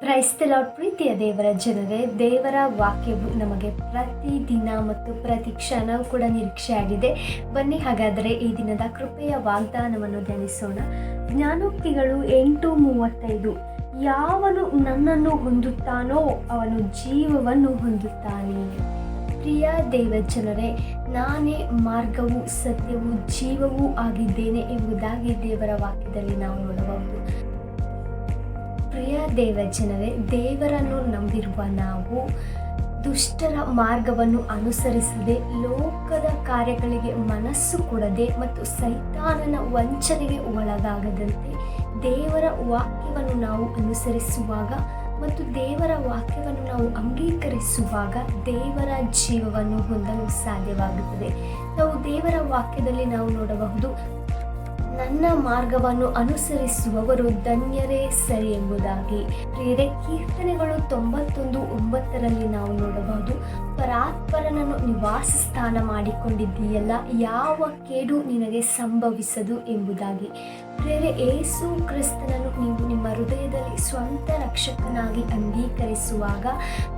ಕ್ರೈಸ್ತಲಾಡ್ ಪ್ರೀತಿಯ ದೇವರ ಜನರೇ, ದೇವರ ವಾಕ್ಯವು ನಮಗೆ ಪ್ರತಿದಿನ ಮತ್ತು ಪ್ರತಿ ಕ್ಷಣವೂ ಕೂಡ ನಿರೀಕ್ಷೆಯಾಗಿದೆ. ಬನ್ನಿ ಹಾಗಾದರೆ ಈ ದಿನದ ಕೃಪೆಯ ವಾಗ್ದಾನವನ್ನು ಧ್ಯಾನಿಸೋಣ. ಜ್ಞಾನೋಕ್ತಿಗಳು ಎಂಟು ಮೂವತ್ತೈದು. ಯಾವನು ನನ್ನನ್ನು ಹೊಂದುತ್ತಾನೋ ಅವನು ಜೀವವನ್ನು ಹೊಂದುತ್ತಾನೆ. ಪ್ರಿಯ ದೇವಜನರೇ ನಾನೇ ಮಾರ್ಗವು, ಸತ್ಯವು, ಜೀವವೂ ಆಗಿದ್ದೇನೆ ಎಂಬುದಾಗಿ ದೇವರ ವಾಕ್ಯದಲ್ಲಿ ನಾವು ನೋಡಬಹುದು. ಪ್ರಿಯ ದೇವಜನರೇ ದೇವರನ್ನು ನಂಬಿರುವ ನಾವು ದುಷ್ಟರ ಮಾರ್ಗವನ್ನು ಅನುಸರಿಸದೆ ಲೋಕದ ಕಾರ್ಯಗಳಿಗೆ ಮನಸ್ಸು ಕೊಡದೆ ಮತ್ತು ಸೈತಾನನ ವಂಚನೆಗೆ ಒಳಗಾಗದಂತೆ ದೇವರ ವಾಕ್ಯವನ್ನು ನಾವು ಅನುಸರಿಸುವಾಗ ಮತ್ತು ದೇವರ ವಾಕ್ಯವನ್ನು ನಾವು ಅಂಗೀಕರಿಸುವಾಗ ದೇವರ ಜೀವವನ್ನು ಹೊಂದಲು ಸಾಧ್ಯವಾಗುತ್ತದೆ. ನಾವು ದೇವರ ವಾಕ್ಯದಲ್ಲಿ ನಾವು ನೋಡಬಹುದು ನನ್ನ ಮಾರ್ಗವನ್ನು ಅನುಸರಿಸುವವರು ಧನ್ಯರೇ ಸರಿ ಎಂಬುದಾಗಿ. ಪ್ರಿಯರೇ ಕೀರ್ತನೆಗಳು ತೊಂಬತ್ತೊಂದು, ಒಂಬತ್ತರಲ್ಲಿ ನಾವು ನೋಡಬಹುದು. ಪರಾತ್ಪರನನ್ನು ನಿವಾಸ ಸ್ಥಾನ ಮಾಡಿಕೊಂಡಿದ್ದೀಯಲ್ಲ, ಯಾವ ಕೇಡು ನಿನಗೆ ಸಂಭವಿಸದು ಎಂಬುದಾಗಿ. ಪ್ರಿಯರೇ, ಏಸು ಕ್ರಿಸ್ತನನ್ನು ನೀವು ನಿಮ್ಮ ಹೃದಯದಲ್ಲಿ ಸ್ವಂತ ರಕ್ಷಕನಾಗಿ ಅಂಗೀಕರಿಸುವಾಗ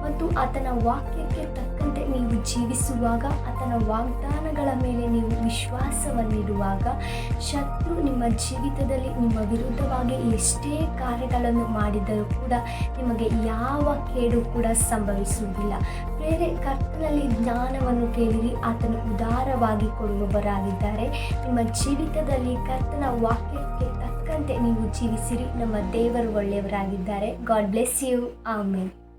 ಮತ್ತು ಆತನ ವಾಕ್ಯಕ್ಕೆ ತಕ್ಕಂತೆ ನೀವು ಜೀವಿಸುವಾಗ, ಆತನ ವಾಗ್ದಾನಗಳ ಮೇಲೆ ನೀವು ವಿಶ್ವಾಸವನ್ನಿಡುವಾಗ ಶತ್ರು ನಿಮ್ಮ ಜೀವಿತದಲ್ಲಿ ನಿಮ್ಮ ವಿರುದ್ಧವಾಗಿ ಎಷ್ಟೇ ಕಾರ್ಯಗಳನ್ನು ಮಾಡಿದರೂ ಕೂಡ ನಿಮಗೆ ಯಾವ ಕೇಡು ಕೂಡ ಸಂಭವಿಸುವುದಿಲ್ಲ. ಬೇರೆ ಕರ್ತನಲ್ಲಿ ಜ್ಞಾನವನ್ನು ಕೇಳಿರಿ, ಆತನು ಉದಾರವಾಗಿ ಕೊಡುವವರಾಗಿದ್ದಾರೆ. ನಿಮ್ಮ ಜೀವಿತದಲ್ಲಿ ಕರ್ತನ ವಾಕ್ಯಕ್ಕೆ ತಕ್ಕಂತೆ ನೀವು ಜೀವಿಸಿರಿ. ನಮ್ಮ ದೇವರು ಒಳ್ಳೆಯವರಾಗಿದ್ದಾರೆ. ಗಾಡ್ ಬ್ಲೆಸ್ ಯು ಆಮೇಲೆ